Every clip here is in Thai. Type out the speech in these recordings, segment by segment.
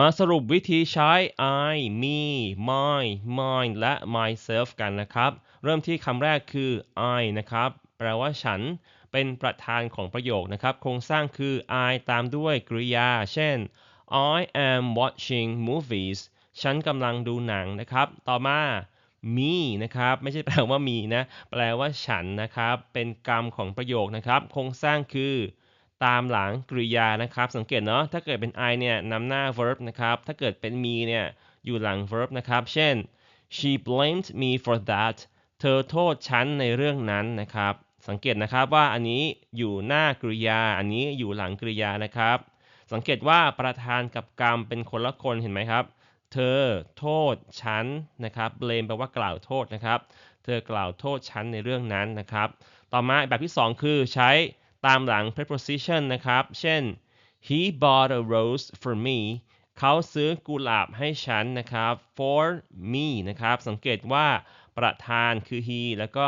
มาสรุปวิธีใช้ I me my mine และ myself กันนะครับ เริ่มที่คำแรกคือ I นะครับ แปลว่าฉัน เป็นประธานของประโยคนะครับ โครงสร้างคือ I ตามด้วยกริยา เช่น I am watching movies ฉันกำลังดูหนังนะครับ ต่อมา me นะครับ ไม่ใช่แปลว่ามีนะ แปลว่าฉันนะครับ เป็นกรรมของประโยคนะครับ โครงสร้างคือ ตามหลังกริยานะครับ สังเกตเนาะถ้าเกิดเป็น I เนี่ยนำหน้า verb นะครับถ้าเกิดเป็น me เนี่ยอยู่หลัง verb นะครับ เช่น she blamed me for that เธอโทษฉันในเรื่องนั้นนะครับ สังเกตนะครับว่าอันนี้อยู่หน้ากริยา อันนี้อยู่หลังกริยานะครับ สังเกตว่าประธานกับกรรมเป็นคนละคนเห็นไหมครับ เธอโทษฉันนะครับ blame แปลว่ากล่าวโทษนะครับ เธอกล่าวโทษฉันในเรื่องนั้นนะครับ ต่อมาแบบที่ 2 คือใช้ ตามหลัง preposition นะครับ เช่น he bought a rose for me เขาซื้อกุหลาบให้ฉันนะครับ for me นะครับ สังเกตว่าประธานคือ he แล้วก็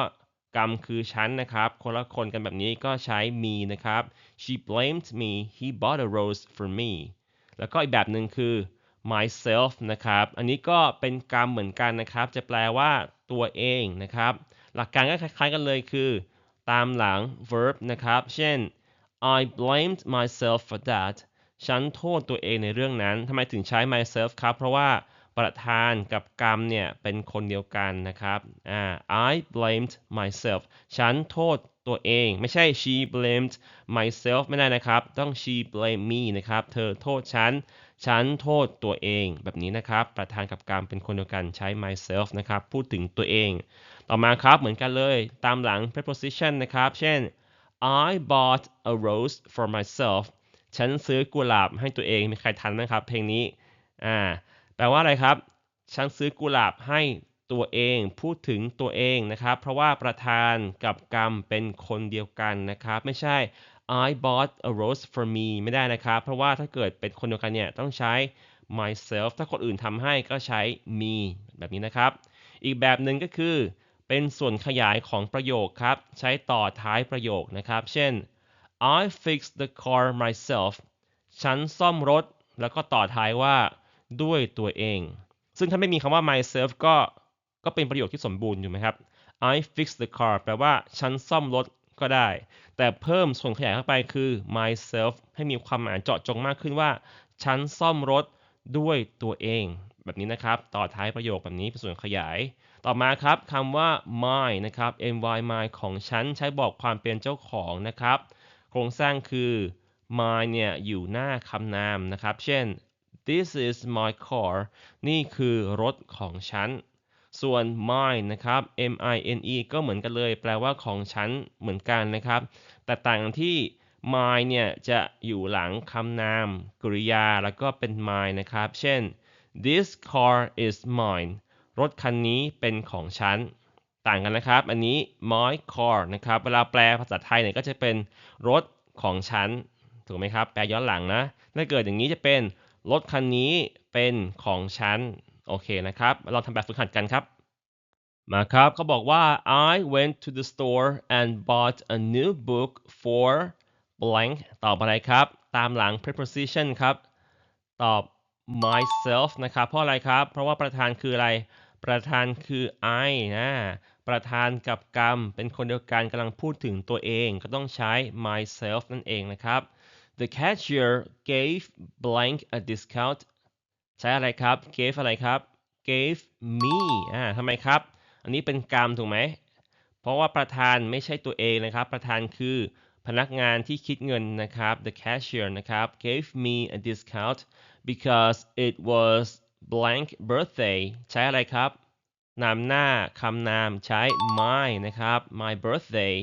กรรมคือฉันนะครับ คนละคนกันแบบนี้ก็ใช้ me นะครับ she blamed me he bought a rose for me แล้วก็อีกแบบหนึ่งคือ myself นะครับ อันนี้ก็เป็นกรรมเหมือนกันนะครับ จะแปลว่าตัวเองนะครับ หลักการก็คล้ายๆกันเลยคือ ตามหลัง verb นะครับ เช่น I blamed myself for that ฉันโทษตัวเองในเรื่องนั้น ทำไมถึงใช้ myself ครับ เพราะว่าประธานกับกรรมเนี่ยเป็นคนเดียวกันนะครับอ่า I blamed myself ฉันโทษตัวเอง ไม่ใช่ she blamed myself ไม่ได้นะครับ ต้อง she blamed me นะครับ เธอโทษฉัน ฉันโทษตัวเองแบบนี้นะครับ ประธานกับกรรมเป็นคนเดียวกันใช้ myself นะครับ พูดถึงตัวเอง ต่อมาครับเหมือนกันเลยตามหลัง preposition นะครับ เช่น I bought a rose for myself ฉันซื้อกุหลาบให้ตัวเอง มีใครทันไหมครับ เพลงนี้ อ่า แปลว่าอะไรครับ ฉันซื้อกุหลาบให้ตัวเอง พูดถึงตัวเองนะครับ เพราะว่าประธานกับกรรมเป็นคนเดียวกันนะครับ ไม่ใช่ I bought a rose for me ไม่ได้นะครับ เพราะว่าถ้าเกิดเป็นคนเดียวกันเนี่ยต้องใช้ myself ถ้าคนอื่นทำให้ก็ใช้ me แบบนี้นะครับ อีกแบบหนึ่งก็คือ เป็นส่วนขยายของประโยคครับ ใช้ต่อท้ายประโยคนะครับ เช่น I fixed the car myself ฉันซ่อมรถ แล้วก็ต่อท้ายว่าด้วยตัวเอง ซึ่งถ้าไม่มีคำว่า myself ก็ก็เป็นประโยคที่สมบูรณ์อยู่ไหมครับ I fixed the car แปลว่าฉันซ่อมรถ ก็ได้ แต่เพิ่มส่วนขยายเข้าไปคือ myself ให้มีความหมายเจาะจงมากขึ้นว่าฉันซ่อมรถด้วยตัวเอง แบบนี้นะครับ ต่อท้ายประโยคแบบนี้เป็นส่วนขยาย ต่อมาครับคำว่า my นะครับ my my ของฉันใช้บอกความเป็นเจ้าของนะครับ โครงสร้างคือ my เนี่ยอยู่หน้าคำนามนะครับ เช่น this is my car นี่คือรถของฉัน ส่วน mine นะครับ m i n e ก็เหมือนกันเลย แปลว่าของฉันเหมือนกันนะครับ แต่ต่างที่ mine เนี่ยจะอยู่หลังคำนาม กริยาแล้วก็เป็น mine นะครับ เช่น this car is mine รถคันนี้เป็นของฉัน ต่างกันนะครับ อันนี้ my car นะครับ เวลาแปลภาษาไทยเนี่ยก็จะเป็นรถของฉัน ถูกไหมครับ แปลย้อนหลังนะ ถ้าเกิดอย่างนี้จะเป็นรถคันนี้เป็นของฉัน โอเคนะครับ เราทำแบบฝึกหัดกันครับ มาครับเขาบอกว่า I went to the store and bought a new book for blank ตอบอะไรครับ ตามหลัง preposition ครับ ตอบ myself นะครับ เพราะอะไรครับ เพราะว่าประธานคืออะไร ประธานคือ I นะ ประธานกับกรรม เป็นคนเดียวกันกำลังพูดถึงตัวเอง ก็ต้องใช้ myself นั่นเองนะครับ The cashier gave blank a discount ใช้อะไรครับ gave อะไรครับ gave me อ่าทำไมครับ อันนี้เป็นกรรมถูกไหม เพราะว่าประธานไม่ใช่ตัวเองนะครับ ประธานคือพนักงานที่คิดเงินนะครับ the cashier นะครับ gave me a discount because it was blank birthday ใช้อะไรครับ นามหน้าคำนามใช้ my นะครับ my birthday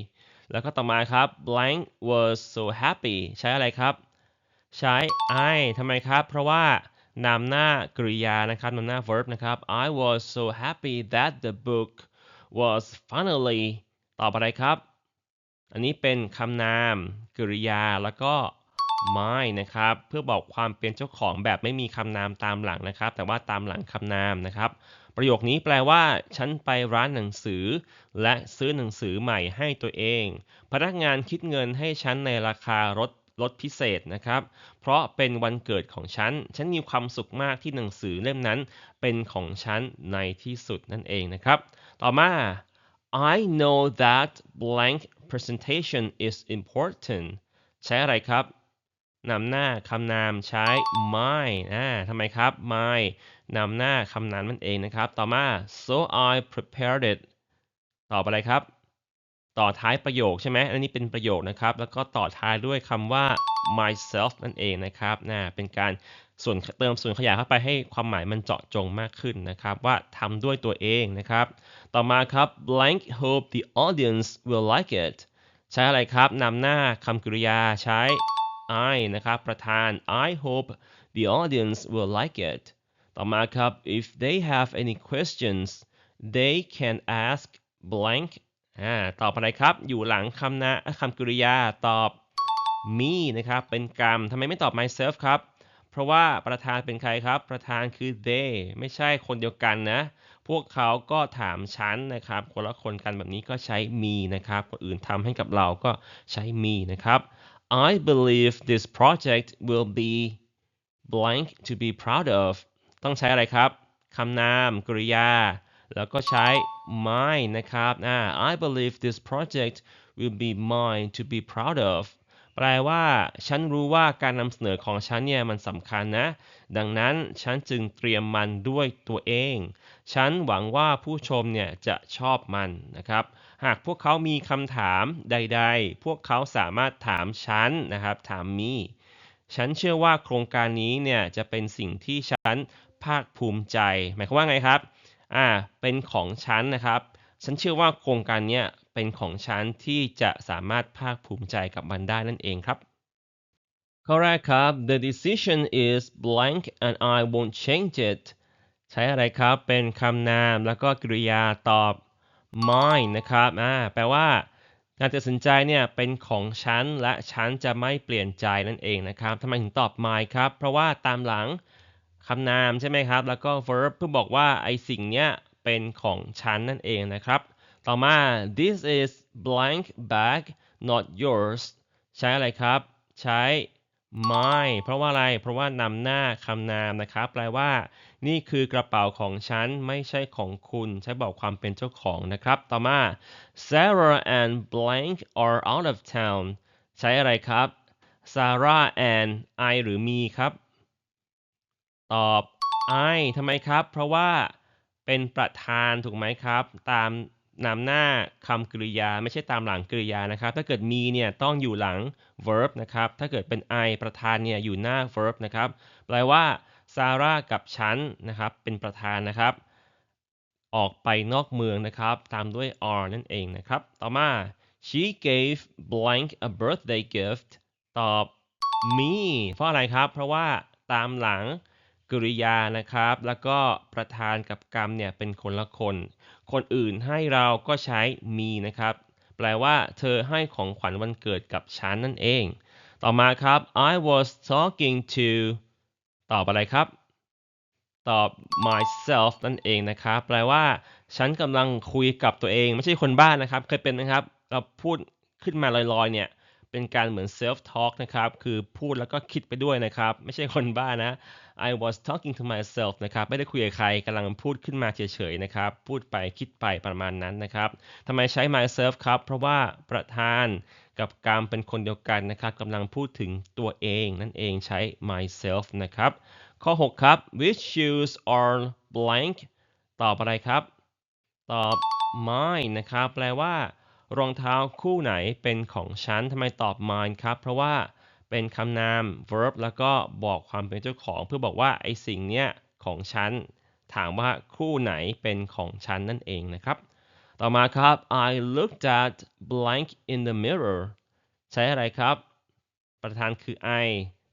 แล้วก็ต่อมาครับ blank was so happy ใช้อะไรครับ ใช้ I ทำไมครับ เพราะว่า นามหน้ากริยานะครับนามหน้า verb นะครับ I was so happy that the book was finally ตอบอไรครับ อันนี้เป็นคำนามกริยาแล้วก็ my นะครับ เพื่อบอกความเป็นเจ้าของแบบไม่มีคำนามตามหลังนะครับ แต่ว่าตามหลังคำนามนะครับ ประโยคนี้แปลว่า ฉันไปร้านหนังสือ และซื้อหนังสือใหม่ให้ตัวเอง พนักงานคิดเงินให้ฉันในราคาลด ลดพิเศษนะครับ เพราะเป็นวันเกิดของฉัน ฉันมีความสุขมากที่หนังสือเล่มนั้นเป็นของฉันในที่สุดนั่นเองนะครับ ต่อมา I know that blank presentation is important ใช้อะไรครับนำหน้าคำนามใช้ my อ่าทำไมครับ my นำหน้าคำนามนั่นเองนะครับ ต่อมา so I prepared it ตอบอะไรครับ ต่อท้ายประโยคใช่ไหมอันนี้เป็นประโยคนะครับ แล้วก็ต่อท้ายด้วยคำว่า myself นั่นเองนะครับนะเป็นการส่วนเติมส่วนขยายเข้าไปให้ความหมายมันเจาะจงมากขึ้นนะครับ ว่าทำด้วยตัวเองนะครับ ต่อมาครับ blank hope the audience will like it ใช้อะไรครับนำหน้าคำกริยาใช้ I นะครับ ประธาน I hope the audience will like it ต่อมาครับ if they have any questions they can ask blank อ่าตอบอะไรครับ อยู่หลังคำนะคำกริยาตอบ me นะครับ เป็นกรรมทำไมไม่ตอบ myself ครับ เพราะว่าประธานเป็นใครครับ ประธานคือ they ไม่ใช่คนเดียวกันนะ พวกเขาก็ถามฉันนะครับ คนละคนกันแบบนี้ก็ใช้ me นะครับ คนอื่นทำให้กับเราก็ใช้ me นะครับ I believe this project will be blank to be proud of ต้องใช้อะไรครับคำนามกริยา แล้วก็ใช้ mine นะครับอ่า I believe this project will be mine to be proud of แปลว่า ฉันรู้ว่าการนำเสนอของฉันเนี่ยมันสำคัญนะ ดังนั้นฉันจึงเตรียมมันด้วยตัวเอง ฉันหวังว่าผู้ชมเนี่ยจะชอบมันนะครับ หากพวกเขามีคำถามใด ๆ พวกเขาสามารถถามฉันนะครับ ถามมีฉันเชื่อว่าโครงการนี้เนี่ยจะเป็นสิ่งที่ฉันภาคภูมิใจ หมายความว่าไงครับ อ่าเป็นของฉันนะครับ ฉันเชื่อว่าโครงการนี้เป็นของฉันที่จะสามารถภาคภูมิใจกับมันได้นั่นเองครับข้อแรกครับ the decision is blank and I won't change it ใช้อะไรครับเป็นคำนามแล้วก็กริยาตอบ mine นะครับอ่าแปลว่าการตัดสินใจเนี่ยเป็นของฉันและฉันจะไม่เปลี่ยนใจนั่นเองนะครับทำไมถึงตอบ mine ครับ เพราะว่าตามหลัง คำนามใช่ไหมครับ แล้วก็ verb เพื่อบอกว่าไอสิ่งเนี้ยเป็นของฉันนั่นเองนะครับ ต่อมา this is blank bag not yours ใช้อะไรครับ ใช้ my เพราะว่าอะไร เพราะว่านำหน้าคำนามนะครับ แปลว่า นี่คือกระเป๋าของฉัน ไม่ใช่ของคุณ ใช้บอกความเป็นเจ้าของนะครับ ต่อมา Sarah and blank are out of town ใช้อะไรครับ Sarah and I หรือ me ครับ ตอบ I ทำไมครับ เพราะว่าเป็นประธานถูกไหมครับ ตามนำหน้าคำกริยาไม่ใช่ตามหลังกริยานะครับ ถ้าเกิดมีเนี่ยต้องอยู่หลัง verb นะครับ ถ้าเกิดเป็น I ประธานเนี่ยอยู่หน้า verb นะครับ แปลว่าซาร่ากับฉันนะครับ เป็นประธานนะครับ ออกไปนอกเมืองนะครับ ตามด้วย are นั่นเองนะครับ ต่อมา she gave blank a birthday gift ตอบ me เพราะอะไรครับ เพราะว่าตามหลัง กริยานะครับ แล้วก็ประธานกับกรรมเนี่ยเป็นคนละคน คนอื่นให้เราก็ใช้ me นะครับ แปลว่าเธอให้ของขวัญวันเกิดกับฉันนั่นเอง ต่อมาครับ I was talking to ตอบอะไรครับ ตอบ myself นั่นเองนะครับ แปลว่า ฉันกำลังคุยกับตัวเอง ไม่ใช่คนบ้านนะครับ เคยเป็นนะครับ เราพูดขึ้นมาลอยๆเนี่ย เป็นการเหมือน self talk นะครับ คือพูดแล้วก็คิดไปด้วยนะครับ ไม่ใช่คนบ้านะ I was talking to myself นะครับ ไม่ได้คุยกับใครกำลังพูดขึ้นมาเฉยๆนะครับ พูดไปคิดไปประมาณนั้นนะครับทำไมใช้ myself ครับ เพราะว่าประธานกับกรรมเป็นคนเดียวกันนะครับกำลังพูดถึงตัวเองนั่นเองใช้ myself นะครับ ข้อ 6 ครับ which shoes are blank ตอบอะไรครับ ตอบ mine นะครับ แปลว่า รองเท้าคู่ไหนเป็นของฉันทำไมตอบ mine ครับ เพราะว่าเป็นคำนาม verb แล้วก็บอกความเป็นเจ้าของ เพื่อบอกว่าไอสิ่งเนี้ยของฉัน ถามว่าคู่ไหนเป็นของฉันนั่นเองนะครับ ต่อมาครับ I looked at blank in the mirror ใช้อะไรครับ ประธานคือ I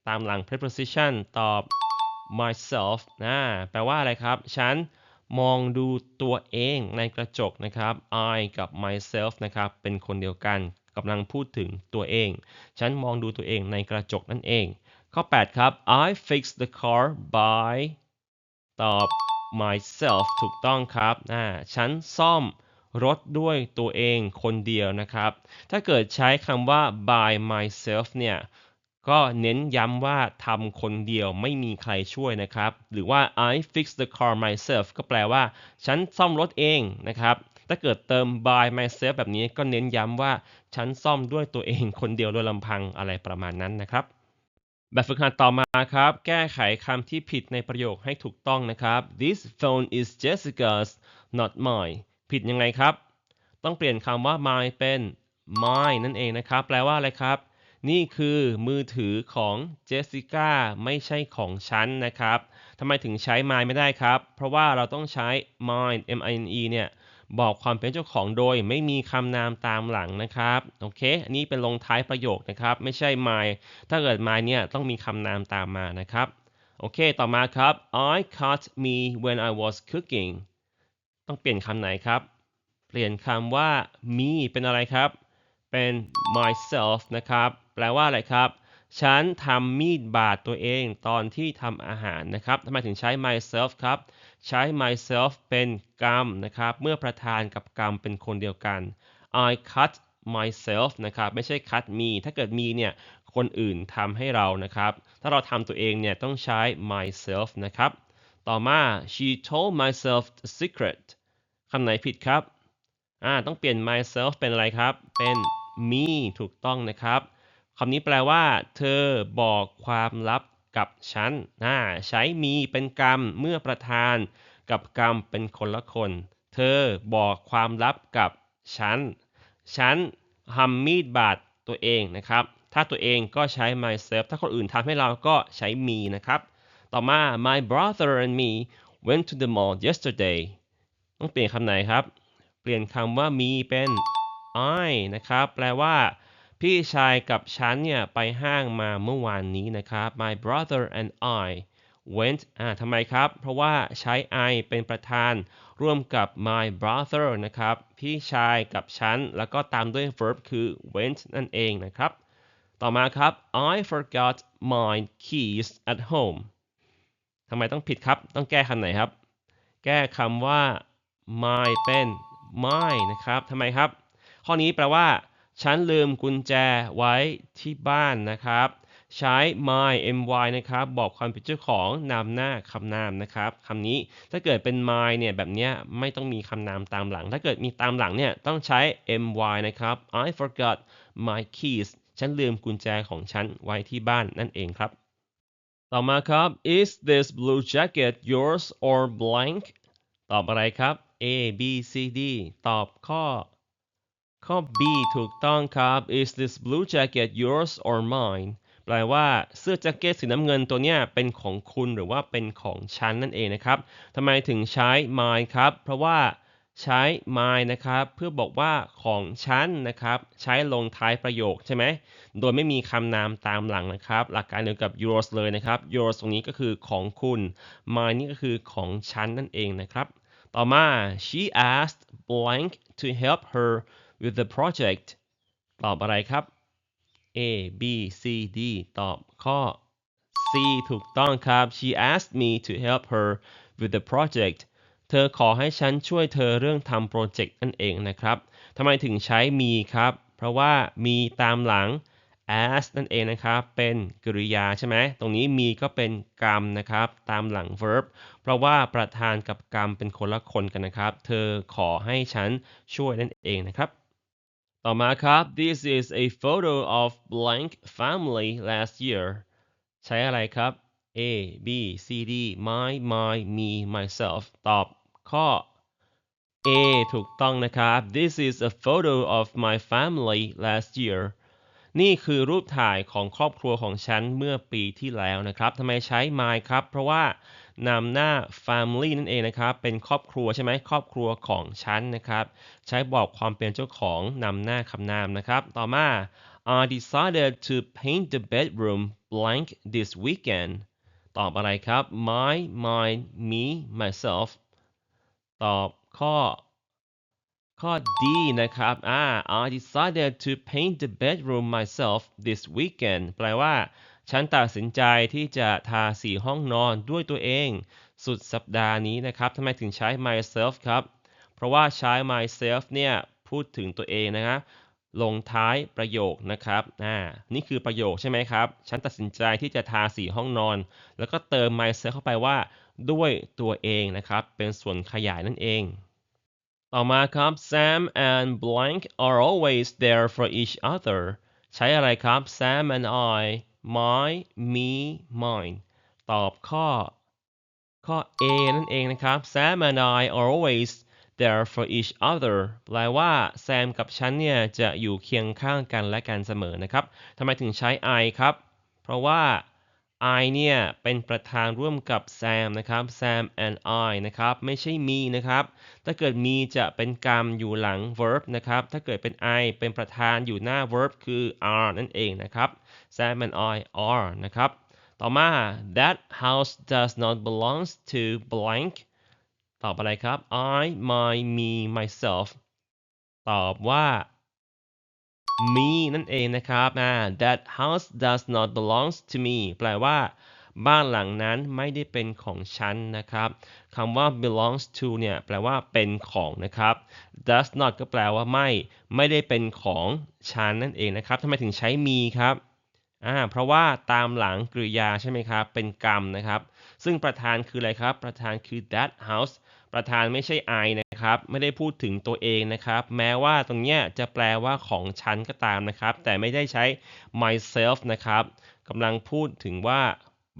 ตามหลัง preposition ตอบ myself นะแปลว่าอะไรครับ ฉัน มองดูตัวเองในกระจกนะครับ I กับ myself นะครับ เป็นคนเดียวกันกำลังพูดถึงตัวเอง ฉันมองดูตัวเองในกระจกนั่นเอง ข้อ 8 ครับ I fix the car by ตอบ myself ถูกต้องครับอ่าฉันซ่อมรถด้วยตัวเองคนเดียวนะครับ ถ้าเกิดใช้คำว่า by myself เนี่ย ก็เน้นย้ำว่าทำคนเดียวไม่มีใครช่วยนะครับ หรือว่า I fix the car myself ก็แปลว่า ฉันซ่อมรถเองนะครับ ถ้าเกิดเติม by myself แบบนี้ก็เน้นย้ำว่า ฉันซ่อมด้วยตัวเองคนเดียวโดยลำพังอะไรประมาณนั้นนะครับ แบบฝึกหัดต่อมาครับ แก้ไขคำที่ผิดในประโยคให้ถูกต้องนะครับ This phone is Jessica's not mine ผิดยังไงครับ ต้องเปลี่ยนคำว่า mine เป็น mine นั่นเองนะครับ แปลว่าอะไรครับ นี่คือมือถือของเจสสิก้าไม่ใช่ของฉันนะครับทำไมถึงใช้ mine ไม่ได้ครับ เพราะว่าเราต้องใช้ mine m i n e เนี่ยบอกความเป็นเจ้าของโดยไม่มีคำนามตามหลังนะครับโอเคอันนี้เป็นลงท้ายประโยคนะครับ ไม่ใช่ my ถ้าเกิด my เนี่ยต้องมีคำนามตามมานะครับโอเค ต่อมาครับ I cut me when I was cooking ต้องเปลี่ยนคำไหนครับ เปลี่ยนคำว่า me เป็นอะไรครับ เป็น myself นะครับ แปลว่าอะไรครับ ฉันทำมีดบาดตัวเองตอนที่ทำอาหารนะครับทำไมถึงใช้ myself ครับ ใช้ myself เป็นกรรมนะครับ เมื่อประธานกับกรรมเป็นคนเดียวกัน I cut myself นะครับ ไม่ใช่ cut me ถ้าเกิด me เนี่ยคนอื่นทำให้เรานะครับ ถ้าเราทำตัวเองเนี่ยต้องใช้ myself นะครับ ต่อมา she told myself the secret คำไหนผิดครับ อ่า ต้องเปลี่ยน myself เป็นอะไรครับ เป็น me ถูกต้องนะครับ คำนี้แปลว่า เธอบอกความลับกับฉันอ่าใช้ me เป็นกรรมเมื่อประธานกับกรรมเป็นคนละคน เธอบอกความลับกับฉัน ฉันทำมีดบาดตัวเองนะครับ ถ้าตัวเองก็ใช้ myself ถ้าคนอื่นทำให้เราก็ใช้ me นะครับ ต่อมา my brother and me went to the mall yesterday ต้องเปลี่ยนคำไหนครับ เปลี่ยนคำว่า me เป็น I นะครับ แปลว่า พี่ชายกับฉันเนี่ยไปห้างมาเมื่อวานนี้นะครับ my brother and I went อ่าทำไมครับ เพราะว่าใช้ I เป็นประธานร่วมกับ my brother นะครับ พี่ชายกับฉัน แล้วก็ตามด้วย verb คือ went นั่นเองนะครับ ต่อมาครับ I forgot my keys at home ทำไมต้องผิดครับ ต้องแก้คำไหนครับ แก้คำว่า my เป็น my นะครับทำไมครับ ข้อนี้แปลว่า ฉันลืมกุญแจไว้ที่บ้านนะครับ ใช้ my my นะครับ บอกความเป็นเจ้าของนามหน้าคำนามนะครับคำนี้ถ้าเกิดเป็น my เนี่ยแบบนี้ไม่ต้องมีคำนามตามหลัง ถ้าเกิดมีตามหลังเนี่ยต้องใช้ my นะครับ I forgot my keys ฉันลืมกุญแจของฉันไว้ที่บ้านนั่นเองครับ ต่อมาครับ is this blue jacket yours or blank ตอบอะไรครับ A B C D ตอบข้อ ข้อ B ถูกต้องครับ is this blue jacket yours or mine แปลว่าเสื้อแจ็คเก็ตสีน้ำเงินตัวเนี้ยเป็นของคุณหรือว่าเป็นของฉันนั่นเองนะครับทำไมถึงใช้ mine ครับ เพราะว่าใช้ mine นะครับเพื่อบอกว่าของฉันนะครับใช้ลงท้ายประโยคใช่ไหมโดยไม่มีคำนามตามหลังนะครับ หลักการเดียวกับ yours เลยนะครับ yours ตรงนี้ก็คือของคุณ mine นี่ก็คือของฉันนั่นเองนะครับ ต่อมา she asked blank to help her with the project ตอบอะไรครับ A B C D ตอบข้อ C ถูกต้องครับ she asked me to help her with the project เธอขอให้ฉันช่วยเธอเรื่องทำโปรเจกต์นั่นเองนะครับทำไมถึงใช้มีครับ เพราะว่ามีตามหลัง as นั่นเองนะครับ เป็นกริยาใช่ไหม ตรงนี้มีก็เป็นกรรมนะครับ ตามหลัง verb เพราะว่าประธานกับกรรมเป็นคนละคนกันนะครับ เธอขอให้ฉันช่วยนั่นเองนะครับ ต่อมาครับ this is a photo of blank family last year ใช้อะไรครับ A B C D my my me myself ตอบข้อ A ถูกต้องนะครับ this is a photo of my family last year นี่คือรูปถ่ายของครอบครัวของฉันเมื่อปีที่แล้วนะครับทำไมใช้ my ครับ เพราะว่านำหน้า family นั่นเองนะครับ เป็นครอบครัวใช่ไหมครอบครัวของฉันนะครับ ใช้บอกความเป็นเจ้าของนำหน้าคำนามนะครับ ต่อมา I decided to paint the bedroom blank this weekend ตอบอะไรครับ my mine me myself ตอบข้อ ข้อ D นะครับอ่า I decided to paint the bedroom myself this weekend แปลว่า ฉันตัดสินใจที่จะทาสีห้องนอนด้วยตัวเอง สุดสัปดาห์นี้นะครับทำไมถึงใช้ myself ครับ เพราะว่าใช้ myself เนี่ยพูดถึงตัวเองนะครับลงท้ายประโยคนะครับอ่านี่คือประโยคใช่ไหมครับ ฉันตัดสินใจที่จะทาสีห้องนอน แล้วก็เติม myself เข้าไปว่าด้วยตัวเองนะครับ เป็นส่วนขยายนั่นเอง ต่อมาครับ Sam and blank are always there for each other ใช้อะไรครับ Sam and I my me mine ตอบข้อ ข้อ A นั่นเองนะครับ Sam and I are always there for each other แปลว่าแซมกับฉันเนี่ยจะอยู่เคียงข้างกันและกันเสมอนะครับทำไมถึงใช้ I ครับ เพราะว่า I เนี่ย เป็นประธานร่วมกับ Sam นะครับ Sam and I นะครับ ไม่ใช่ me นะครับ ถ้าเกิด me จะเป็นกรรมอยู่หลัง verb นะครับ ถ้าเกิดเป็น I เป็นประธานอยู่หน้า verb คือ are นั่นเองนะครับ Sam and I are นะครับ ต่อมา that house does not belong to blank ตอบอะไรครับ I my me myself ตอบว่า me นั่นเองนะครับอ่า that house does not belong to me แปลว่า บ้านหลังนั้นไม่ได้เป็นของฉันนะครับคำว่า belongs to เนี่ยแปลว่าเป็นของนะครับ does not ก็แปลว่าไม่ ไม่ได้เป็นของฉันนั่นเองนะครับทำไมถึงใช้ me ครับอ่าเพราะว่าตามหลังกริยาใช่ไหมครับ เป็นกรรมนะครับ ซึ่งประธานคืออะไรครับ ประธานคือ that house ประธานไม่ใช่ I นะครับ ไม่ได้พูดถึงตัวเองนะครับ แม้ว่าตรงเนี้ยจะแปลว่าของฉันก็ตามนะครับ แต่ไม่ได้ใช้ myself นะครับกำลังพูดถึงว่า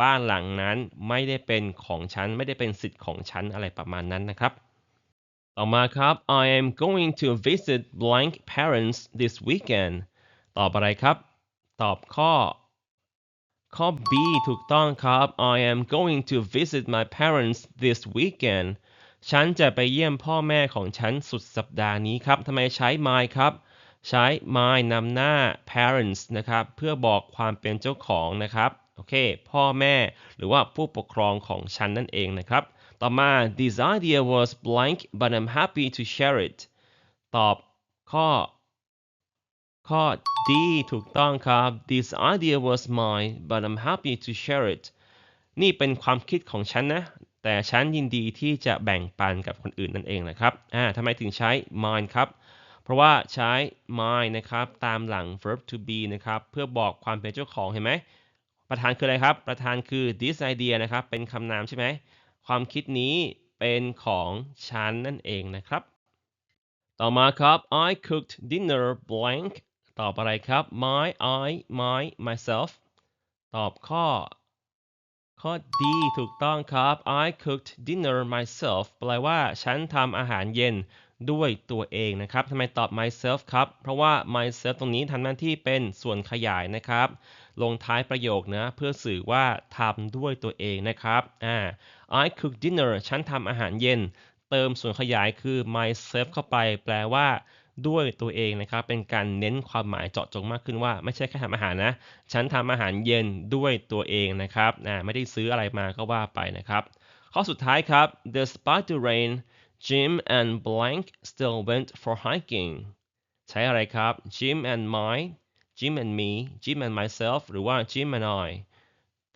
บ้านหลังนั้นไม่ได้เป็นของฉัน ไม่ได้เป็นสิทธิ์ของฉันอะไรประมาณนั้นนะครับ ต่อมาครับ I am going to visit blank parents this weekend ตอบอะไรครับ ตอบข้อ ข้อ B ถูกต้องครับ I am going to visit my parents this weekend ฉันจะไปเยี่ยมพ่อแม่ของฉันสุดสัปดาห์นี้ครับทำไมใช้ my ครับ ใช้ my นำหน้า parents นะครับ เพื่อบอกความเป็นเจ้าของนะครับ โอเค พ่อแม่หรือว่าผู้ปกครองของฉันนั่นเองนะครับ ต่อมา this idea was blank but I'm happy to share it ตอบข้อ ข้อ D ถูกต้องครับ this idea was mine but I'm happy to share it นี่เป็นความคิดของฉันนะ แต่ฉันยินดีที่จะแบ่งปันกับคนอื่นนั่นเองนะครับอ่าทำไมถึงใช้ mine ครับ เพราะว่าใช้ mine นะครับ ตามหลัง verb to be นะครับ เพื่อบอกความเป็นเจ้าของเห็นไหม ประธานคืออะไรครับ ประธานคือ this idea นะครับ เป็นคำนามใช่ไหม ความคิดนี้เป็นของฉันนั่นเองนะครับ ต่อมาครับ I cooked dinner blank ตอบอะไรครับ my I my myself ตอบข้อ ข้อ D ถูกต้องครับ I cooked dinner myself แปลว่าฉันทำอาหารเย็นด้วยตัวเองนะครับทำไมตอบ myself ครับ เพราะว่า myself ตรงนี้ทำหน้าที่เป็นส่วนขยายนะครับ ลงท้ายประโยคนะเพื่อสื่อว่าทำด้วยตัวเองนะครับอ่า I cooked dinner ฉันทำอาหารเย็น เติมส่วนขยายคือ myself เข้าไป แปลว่า ด้วยตัวเองนะครับ เป็นการเน้นความหมายเจาะจงมากขึ้นว่า ไม่ใช่แค่ทำอาหารนะ ฉันทำอาหารเย็นด้วยตัวเองนะครับอ่าไม่ได้ซื้ออะไรมาก็ว่าไปนะครับ ข้อสุดท้ายครับ despite the rain Jim and blank still went for hiking ใช้อะไรครับ Jim and my Jim and me Jim and myself หรือว่า Jim and I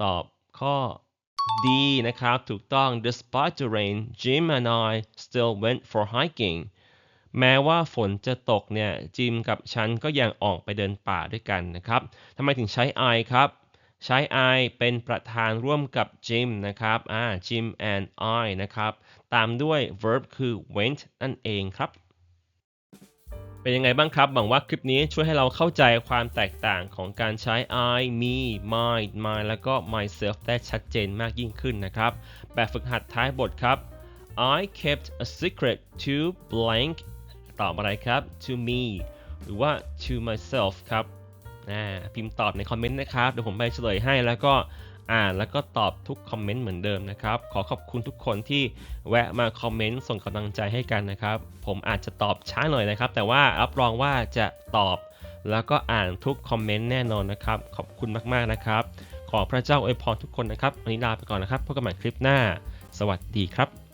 ตอบข้อ D นะครับ ถูกต้อง despite the rain Jim and I still went for hiking แม้ว่าฝนจะตกเนี่ยจิมกับฉันก็ยังออกไปเดินป่าด้วยกันนะครับทำไมถึงใช้ I ครับใช้ I เป็นประธานร่วมกับ Jim นะครับอ่า Jim and I นะครับ ตามด้วย verb คือ went นั่นเองครับ เป็นยังไงบ้างครับ หวังว่าคลิปนี้ช่วยให้เราเข้าใจความแตกต่างของการใช้ I me my my แล้วก็ myself ได้ชัดเจนมากยิ่งขึ้นนะครับ แบบฝึกหัดท้ายบทครับ I kept a secret to blank ตอบอะไรครับ to me หรือว่า to myself ครับพิมพ์ตอบในคอมเมนต์นะครับ เดี๋ยวผมไปเฉลยให้แล้วก็อ่านแล้วก็ตอบทุกคอมเมนต์เหมือนเดิมนะครับ ขอขอบคุณทุกคนที่แวะมาคอมเมนต์ส่งกำลังใจให้กันนะครับ ผมอาจจะตอบช้าหน่อยนะครับ แต่ว่ารับรองว่าจะตอบ แล้วก็อ่านทุกคอมเมนต์แน่นอนนะครับ ขอบคุณมากๆนะครับ ขอพระเจ้าอวยพรทุกคนนะครับ วันนี้ลาไปก่อนนะครับพบกันใหม่คลิปหน้า สวัสดีครับ